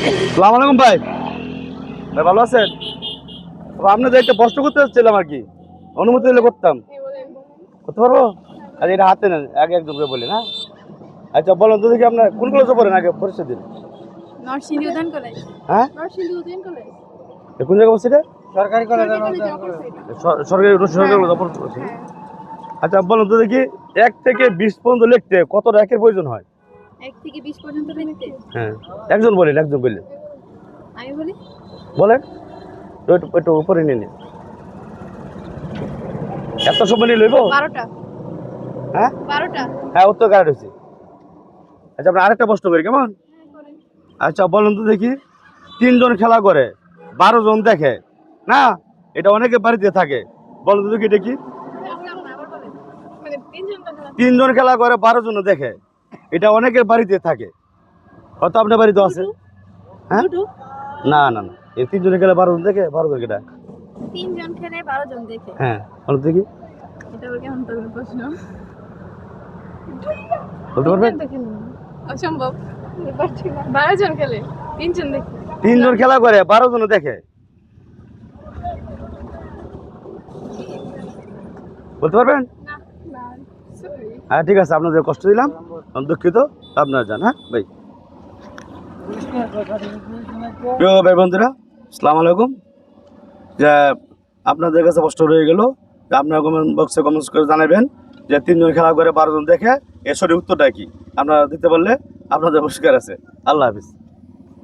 সালাম আলাইকুম ভাই। ভাই ভালো আছেন? আপনাদের একটা প্রশ্ন করতে চাচ্ছিলাম আর কি অনুমতি দিলে করতাম। করতে পারব? আর এটা হাতে নেন এক একদম করে বলি না? আচ্ছা বলুন তো দেখি আপনার কোন কলেজে পড়েন আগে পরিচয় দিন? নরসিংদী উদ্যান কলেজ হ্যাঁ? নরসিংদী উদ্যান কলেজ এ কোন জায়গা বলছি এটা? সরকারি কলেজ সর- সরকারি সরকারি কলেজ অপর আচ্ছা বলুন তো দেখি এক থেকে বিশ পর্যন্ত লিখতে কত র্যাকের প্রয়োজন হয়? এক থেকে বিশ পর্যন্ত লিখতে হ্যাঁ। একজন বলেন একজন বললেন। আমি বলি? বলেন। একটু একটু উপরে নিয়ে নিন। এত সময় নিয়ে লইব? বারোটা। হ্যাঁ? বারোটা। হ্যাঁ উত্তর কারেক্ট হয়েছে। আচ্ছা আমরা আরেকটা প্রশ্ন করি কেমন? আচ্ছা বলুন তো দেখি। তিনজন খেলা করে বারো জন দেখে না? এটা অনেকে বাড়িতে থাকে। বলুন তো দেখি এটা কি? মানে তিনজন খেলা করে বারো জন দেখে। এটা অনেকের বাড়িতে থাকে। হয়তো আপনার বাড়িতে আছে। হ্যাঁ? না না না। এই তিনজনে খেলে বারো জন দেখে বারো জন এটা তিনজন খেলে বারো জন দেখে। হ্যাঁ দেখি। এটা কেমন প্রশ্ন? বলতে পারবেন। অসম্ভব। বারো জন খেলে তিনজন দেখে। তিনজন খেলা করে বারো জন দেখে। বলতে পারবেন? হ্যাঁ ঠিক আছে, আপনাদের কষ্ট দিলাম। দুঃখিত, আপনারা যান হ্যাঁ ভাই। ভাই বন্ধুরা সালাম আলাইকুম। যে আপনাদের কাছে কষ্ট রয়ে গেল আপনারা কমেন্ট বক্সে কমেন্টস করে জানাবেন, যে তিনজন খেলা করে বারো জন দেখে এর সঠিক উত্তরটা কি? আপনারা দিতে পারলে আপনাদের পুরস্কার আছে। আল্লাহ হাফিজ।